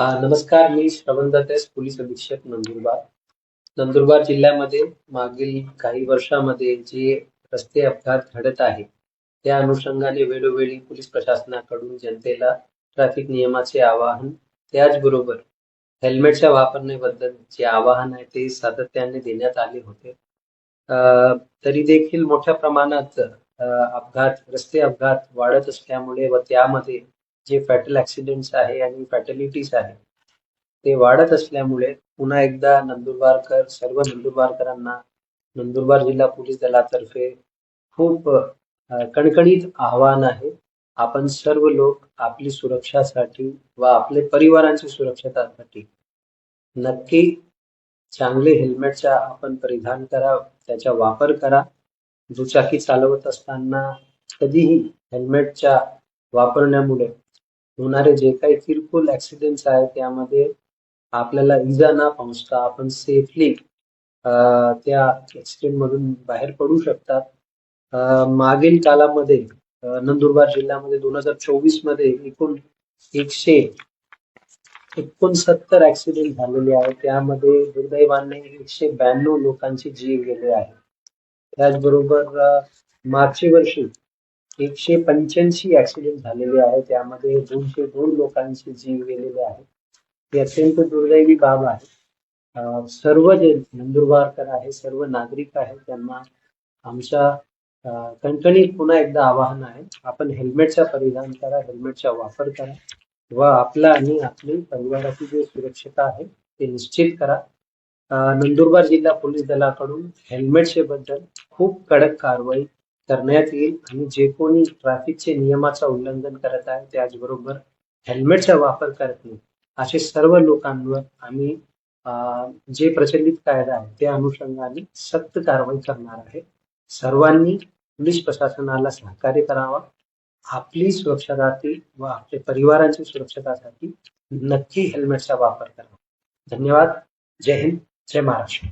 नमस्कार मी श्रवण दत्तेस पोलीस अधीक्षक नंदुरबार. नंदुरबार जिल्ह्यामध्ये मागील काही वर्षामध्ये जे रस्ते अपघात घडत आहे त्या अनुषंगाने वेळोवेळी पोलीस प्रशासनाकडून जनतेला ट्रॅफिक नियमाचे आवाहन त्याचबरोबर हेल्मेटच्या वापरण्याबद्दल जे आवाहन आहे ते सातत्याने देण्यात आले होते. अ, तरी देखील मोठ्या प्रमाणात अपघात रस्ते अपघात वाढत असल्यामुळे व त्यामध्ये जे फॅटल ॲक्सिडेंट्स आहे आणि फॅटलिटीज आहे ते वाढत असल्यामुळे पुन्हा एकदा नंदुरबारकर सर्व नंदुरबारकरांना नंदुरबार जिल्हा पोलीस दलातर्फे खूप कणकणीत आव्हान आहे. आपण सर्व लोक आपली सुरक्षासाठी व आपले परिवारांची सुरक्षतासाठी नक्की चांगले हेल्मेटचा आपण परिधान करा त्याचा वापर करा. दुचाकी चालवत असताना कधीही हेल्मेटच्या वापरण्यामुळे होणारे जे काही किरकोळ ऍक्सिडेंट्स आहेत त्यामध्ये आपल्याला इजा न पोहोचता आपण सेफली त्या ऍक्सिडेंट मधून बाहेर पडू शकतात. मागील काळामध्ये नंदुरबार जिल्ह्यामध्ये दोन हजार चोवीसमध्ये एकूण एकशे एकोणसत्तर ऍक्सिडेंट झालेले आहेत. त्यामध्ये दुर्दैवाने एकशे ब्याण्णव लोकांचे जीव गेले आहे. त्याचबरोबर अ, मागच्या वर्षी एकशे पंच्याऐंशी ऍक्सिडेंट झालेले आहेत. त्यामध्ये दोनशे दोन लोकांचे जीव गेलेले आहेत. ही अत्यंत दुर्दैवी बाब आहे. सर्व जे नंदुरबारकर आहे सर्व नागरिक आहे त्यांना आमच्या कणकणीत पुन्हा एकदा आवाहन आहे. आपण हेल्मेटचा परिधान करा हेल्मेटचा वापर करा. व आपला आणि आपली परिवाराची जी सुरक्षता आहे ते निश्चित करा. नंदुरबार जिल्हा पोलीस दलाकडून हेल्मेटचे बद्दल खूप कडक कारवाई करण्यात येईल आणि जे कोणी ट्रॅफिकचे नियमाचं उल्लंघन करत आहे त्याचबरोबर हेल्मेटचा वापर करत नाही असे सर्व लोकांवर आम्ही जे प्रचलित कायदा आहे त्या अनुषंगाने सक्त कारवाई करणार आहे. सर्वांनी पोलीस प्रशासनाला सहकार्य करावा. आपली सुरक्षतासाठी व आपल्या परिवारांची सुरक्षतासाठी नक्की हेल्मेटचा वापर करावा. धन्यवाद. जय हिंद. जय महाराष्ट्र.